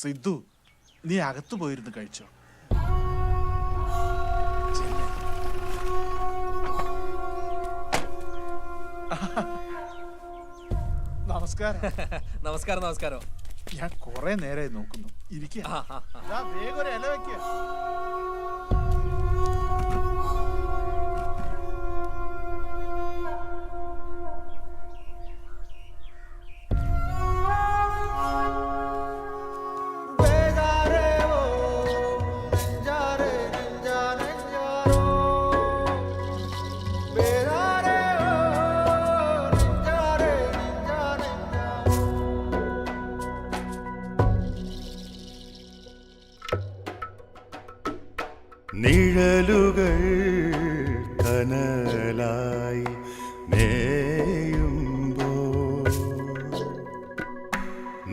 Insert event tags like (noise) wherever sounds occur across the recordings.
സിദ്ധു നീ അകത്തു പോയിരുന്നു കഴിച്ചോ? നമസ്കാരം. നമസ്കാരം നമസ്കാരം. ഞാൻ കുറെ നേരമായി നോക്കുന്നു. ഇരിക്കുക. വേഗം ഒരു ഇല വെക്കുക നിഴലുകൾ കനലായി മേയുമ്പോൾ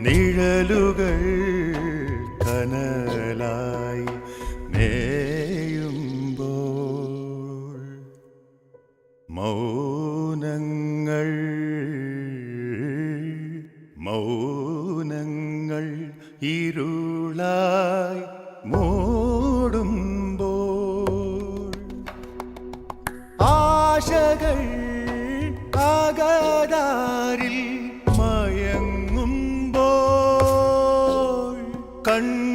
നിഴലുകൾ കനലായി മേയുമ്പോൾ മൗനങ്ങൾ മൗനങ്ങൾ ഇരുളായി கண்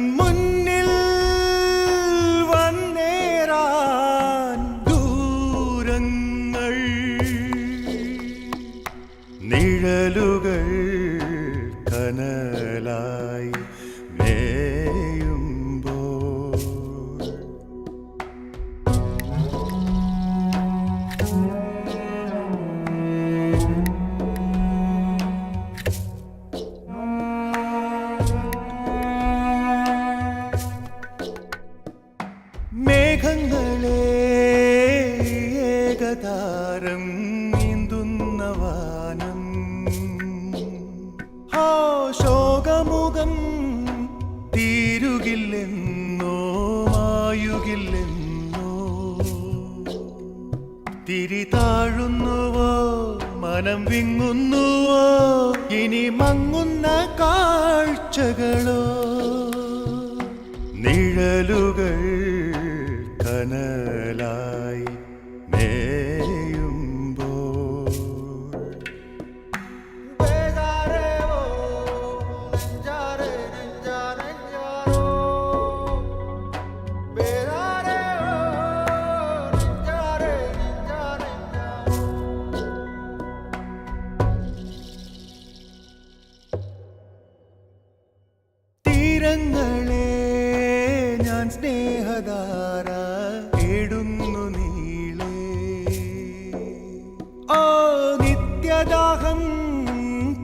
മേഘങ്ങളെ ഏകതാരം നീന്തുന്ന വാനം. ആ ശോകമുഖം തീരുകില്ലെന്നോ മായുകില്ലെന്നോ. തിരി മനം വിങ്ങുന്നുവോ ഇനി മങ്ങുന്ന കാഴ്ചകളോ. നിഴലുകൾ കനലായി നിത്യദാഹം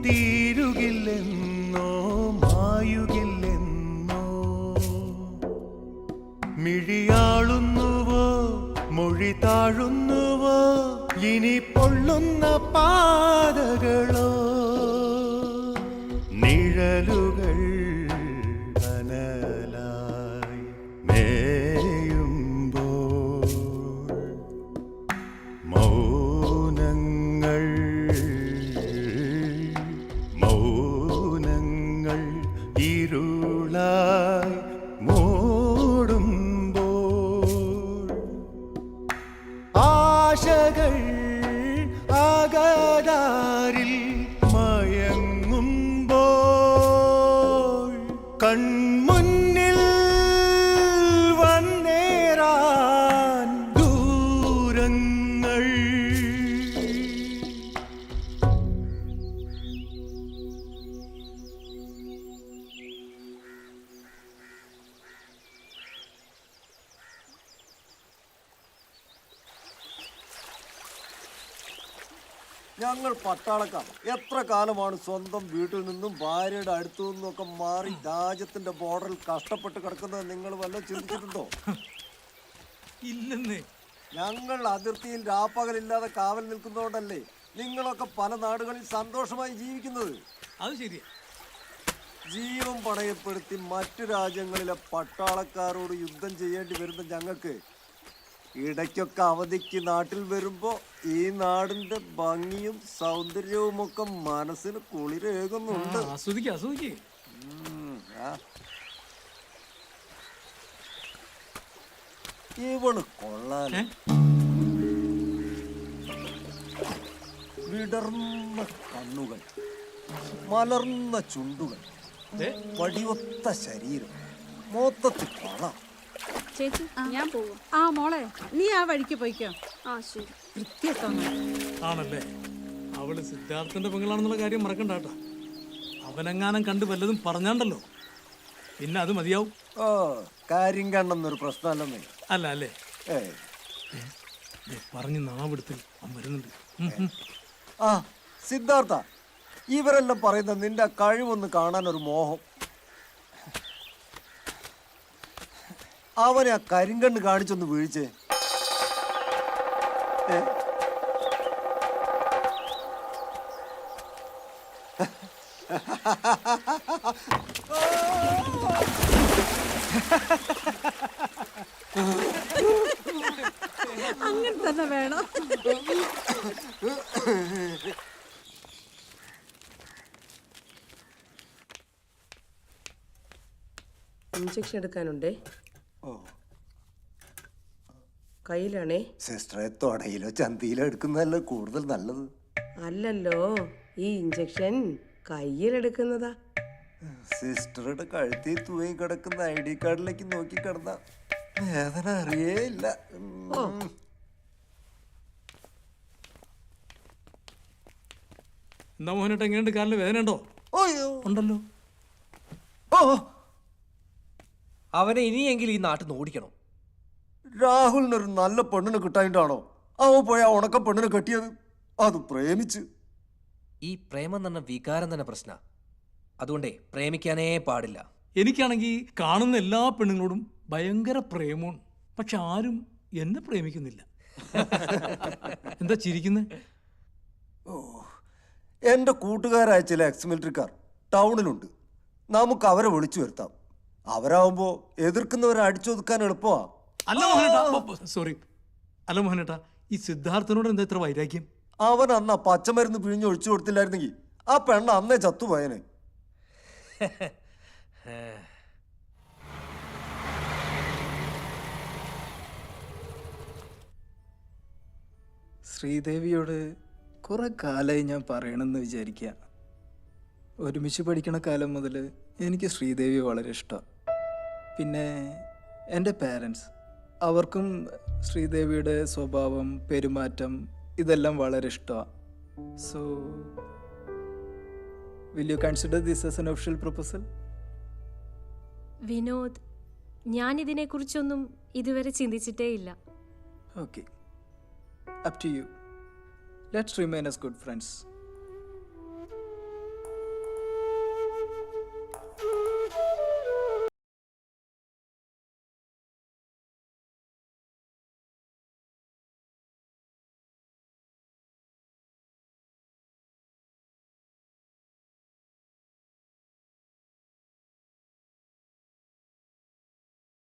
തീരുകില്ലെന്നോ മായുകില്ലെന്നോ. മിഴിയാളുന്നുവോ മൊഴി താഴുന്നുവോ ഇനി പൊള്ളുന്ന പാതകളോ ഞങ്ങൾ പട്ടാളക്കാർ. എത്ര കാലമാണ് സ്വന്തം വീട്ടിൽ നിന്നും ഭാര്യയുടെ അടുത്തു നിന്നൊക്കെ മാറി രാജ്യത്തിന്റെ ബോർഡറിൽ കഷ്ടപ്പെട്ട് കിടക്കുന്നത് നിങ്ങൾ വല്ല ചിന്തിച്ചിട്ടുണ്ടോ? ഇല്ലെന്നേ. ഞങ്ങൾ അതിർത്തിയിൽ രാപ്പകലില്ലാതെ കാവൽ നിൽക്കുന്നതുകൊണ്ടല്ലേ നിങ്ങളൊക്കെ പല നാടുകളിൽ സന്തോഷമായി ജീവിക്കുന്നത്? അത് ശരി ജീവൻ പണയപ്പെടുത്തി മറ്റു രാജ്യങ്ങളിലെ പട്ടാളക്കാരോട് യുദ്ധം ചെയ്യേണ്ടി വരുന്ന ഞങ്ങൾക്ക് ഇടയ്ക്കൊക്കെ അവധിക്ക് നാട്ടിൽ വരുമ്പോ ഈ നാടിന്റെ ഭംഗിയും സൗന്ദര്യവും ഒക്കെ മനസ്സിന് കുളിരേകുന്നുണ്ട്. ഇവണ് കൊള്ളാൻ വിടർന്ന കണ്ണുകൾ മലർന്ന ചുണ്ടുകൾ വടിവത്ത ശരീരം മൊത്തത്തിൽ കൊള്ളാം ചേച്ചി ഞാൻ പോവാം. ആ മോളെ നീ ആ വഴിക്ക് പോയിക്കോ. ആ ശരി. ആണല്ലേ? അവൾ സിദ്ധാർത്ഥന്റെ പെങ്ങളാണെന്നുള്ള കാര്യം മറക്കണ്ട അവനെങ്ങാനും കണ്ട് വല്ലതും പറഞ്ഞാണ്ടല്ലോ. പിന്നെ അത് മതിയാവും. ഓ കാര്യം കണ്ടെന്നൊരു പ്രശ്നമല്ലെന്നേ. അല്ല അല്ലേ? പറഞ്ഞു നാവെടുത്തിൽ അവൻ വരുന്നുണ്ട്. ആ സിദ്ധാർത്ഥ ഇവരെല്ലാം പറയുന്ന നിന്റെ കഴിവൊന്ന് കാണാൻ ഒരു മോഹം. അവനെ ആ കരിങ്കണ്ണ് കാണിച്ചൊന്ന് വീഴ്ചേ? അങ്ങനെ തന്നെ വേണം. ഇഞ്ചക്ഷൻ എടുക്കാനുണ്ടേ? ഓ. കയ്യിലാണേ? സിസ്റ്ററെ തൊടയിലോ ചന്തിയിലോ എടുക്കുന്നതല്ലേ കൂടുതൽ നല്ലത്? അല്ലല്ലോ ഈ ഇഞ്ചക്ഷൻ കയ്യിലെടുക്കുന്നതാ. സിസ്റ്ററുടെ കഴുത്തിൽ തൂങ്ങി കിടക്കുന്ന ഐ ഡി കാർഡിലേക്ക് നോക്കി കിടന്ന വേദന അറിയേ ഇല്ല എന്താ മോഹനേട്ട എങ്ങനെയുണ്ട് കാലിന് വേദന ഉണ്ടോ? അയ്യോ. ഉണ്ടല്ലോ. ഓ. അവനെ ഇനിയെങ്കിലും ഈ നാട്ടിൽ നിന്ന് ഓടിക്കണം? രാഹുലിനൊരു നല്ല പെണ്ണിനെ കിട്ടായിട്ടാണോ അവ പോയ ഉണക്ക പെണ്ണിനെ കെട്ടിയത്? അത് പ്രേമിച്ച്. ഈ പ്രേമം തന്നെ വികാരം തന്നെ പ്രശ്ന. അതുകൊണ്ടേ പ്രേമിക്കാനേ പാടില്ല. എനിക്കാണെങ്കിൽ കാണുന്ന എല്ലാ പെണ്ണുങ്ങളോടും ഭയങ്കര പ്രേമമാണ് പക്ഷെ ആരും എന്നെ പ്രേമിക്കുന്നില്ല. (laughs) എന്താ ചിരിക്കുന്നത് ഓ എന്റെ കൂട്ടുകാരായ ചില എക്സ് മിലിറ്ററിക്കാർ ടൗണിലുണ്ട്. നമുക്ക് അവരെ വിളിച്ചു വരുത്താം. അവരാവുമ്പോൾ എതിർക്കുന്നവരെ അടിച്ചൊതുക്കാൻ എളുപ്പമാ. അല്ല മോഹനേട്ട സോറി അല്ല മോഹനേട്ട ഈ സിദ്ധാർത്ഥനോട് എന്താ ഇത്ര വൈരാഗ്യം? അവൻ അന്ന് ആ പച്ചമരുന്ന് പിഴിഞ്ഞ് ഒഴിച്ചു കൊടുത്തില്ലായിരുന്നെങ്കിൽ ആ പെണ്ണ അന്നേ ചത്തുപോയനെ. ശ്രീദേവിയോട് കുറെ കാലമായി ഞാൻ പറയണമെന്ന് വിചാരിക്കുക ഒരുമിച്ച് പഠിക്കണ കാലം മുതൽ എനിക്ക് ശ്രീദേവി വളരെ ഇഷ്ടമാണ് പിന്നെ എന്റെ പാരൻസ് അവർക്കും ശ്രീദേവിയുടെ സ്വഭാവം പെരുമാറ്റം ഇതെല്ലാം വളരെ ഇഷ്ടമാണ് so will you consider this as an official proposal Vinod ഞാൻ ഇതിനെക്കുറിച്ചൊന്നും ഇതുവരെ ചിന്തിച്ചിട്ടേ ഇല്ല. Okay up to you let's remain as good friends